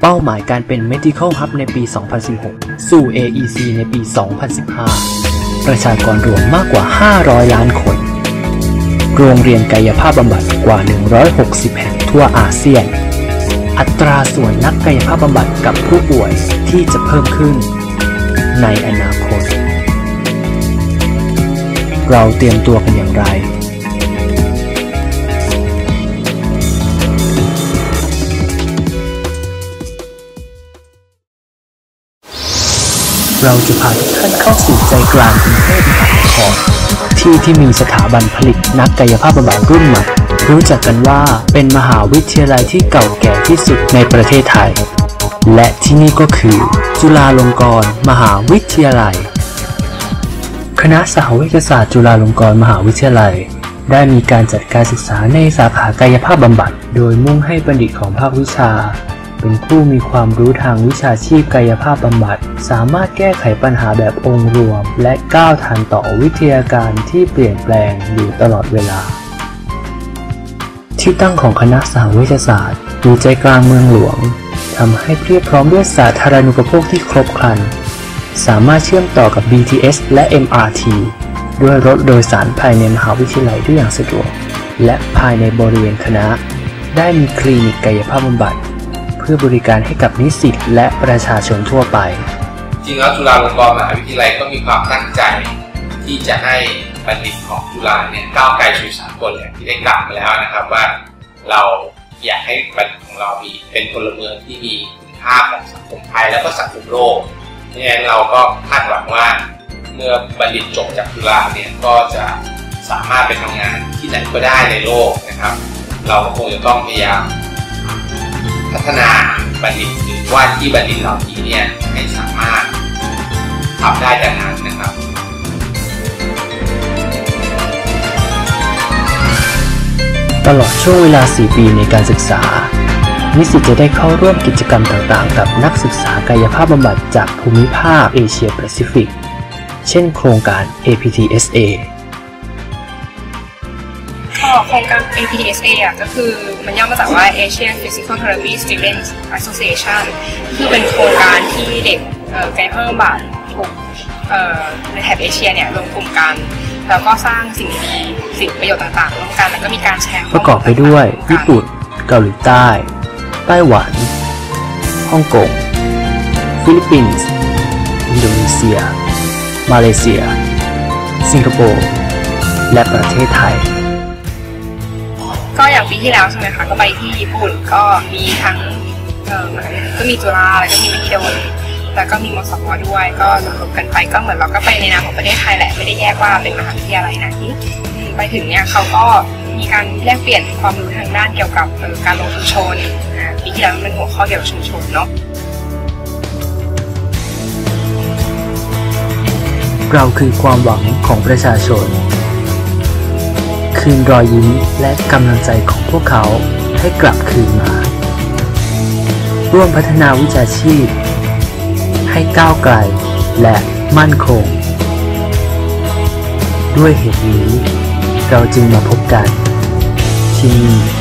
เป้าหมายการเป็น Medical Hub ในปี 2016 สู่ AEC ในปี 2015 ประชากรรวมมากกว่า 500 ล้านคน โรงเรียนกายภาพบำบัดกว่า 160 แห่งทั่วอาเซียน อัตราส่วนนักกายภาพบำบัดกับผู้ป่วยที่จะเพิ่มขึ้น ในอนาคต เราเตรียมตัวกันอย่างไร เราจะพาทุกท่านเข้าสู่ใจกลางกรุงเทพมหานครที่ที่มีสถาบันผลิตนักกายภาพบำบัดรุ่นใหม่รู้จักกันว่าเป็นมหาวิทยาลัยที่เก่าแก่ที่สุดในประเทศไทย และที่นี่ก็คือ จุฬาลงกรณ์มหาวิทยาลัย คณะสหวิทยาศาสตร์จุฬาลงกรณ์มหาวิทยาลัย ได้มีการจัดการศึกษาในสาขากายภาพบำบัด โดยมุ่งให้บัณฑิตของภาควิชา เป็นผู้มีความรู้ทางวิชาชีพกายภาพบำบัด สามารถแก้ไขปัญหาแบบองค์รวม และก้าวทันต่อวิทยาการที่เปลี่ยนแปลงอยู่ตลอดเวลา ที่ตั้งของคณะสหวิทยาศาสตร์อยู่ใจกลางเมืองหลวงทำให้เพียบพร้อมด้วยสาธารณูปโภคที่ครบครัน สามารถเชื่อมต่อกับ BTS และ MRT ด้วยรถโดยสารภายในมหาวิทยาลัยได้อย่างสะดวก และภายในบริเวณคณะ ได้มีคลินิกกายภาพบำบัด พื่อบริการให้กับนิสิตและประชาชนทั่วไป จริงแล้วจุฬาลงกรณ์มหาวิทยาลัยก็มีความตั้งใจ ที่จะให้บัณฑิตของจุฬาเนี่ยก้าวไกลสู่สากลอย่างที่ได้กล่าวมาแล้วนะครับว่าเราอยากให้บัณฑิตของเรามีเป็นพลเมืองที่มีคุณค่าของสังคมไทยแล้วก็สังคมโลกเพราะฉะนั้นเราก็คาดหวังว่าเมื่อบัณฑิตจบจากจุฬาเนี่ยก็จะสามารถไปทำงานที่ไหนก็ได้ในโลกนะครับ เราก็คงจะต้องพยายาม พัฒนาบัณฑิตหรือว่าที่บัณฑิตเหล่านี้เนี่ยให้สามารถทำได้ดังนั้นนะครับตลอดช่วงเวลา 4 ปีในการศึกษา นิสิตจะได้เข้าร่วมกิจกรรมต่างๆ กับนักศึกษากายภาพบำบัดจากภูมิภาคเอเชียแปซิฟิก เช่นโครงการ APTSA โครงการ APTSA อะก็คือมันย่อมาจากว่า Asian Physical Therapy Students Association คือเป็นโครงการที่เด็กเอ่อกายภาพบำบัดทุกเอ่อในแถบเอเชียเนี่ยรวมกลุ่มกัน แล้วก็สร้างสิ่งดีสิ่งประโยชน์ต่างๆร่วมกันแล้วก็มีการแชร์ข้ปมูลระกอบไปด้วยต่างๆญี่ปุ่น เกาหลีใต้ ไต้หวัน ฮ่องกง ฟิลิปปินส์ อินโดนีเซีย มาเลเซีย สิงคโปร์ และประเทศไทย ก็อย่างปีที่แล้วใช่ไหมคะก็ไปที่ญี่ปุ่นก็มีทั้งก็มีจุฬาแล้วก็มีมหิดลแล้วก็มีมสวด้วยก็รวมกันไปก็เหมือนเราก็ไปในนามของประเทศไทยแหละไม่ได้แยกว่าเป็นมหาวิทยาลัยไหนไปถึงเนี่ยเขาก็มีการแลกเปลี่ยนความรู้ทางด้านเกี่ยวกับการลงชุมชนปีที่แล้วมันเป็นหัวข้อเกี่ยวกับชุมชนเนาะเราคือความหวังของประชาชน คืนรอยยิ้มและกำลังใจของพวกเขาให้กลับคืนมา ร่วมพัฒนาวิชาชีพ ให้ก้าวไกลและมั่นคง ด้วยเหตุนี้เราจึงมาพบกัน ที่นี่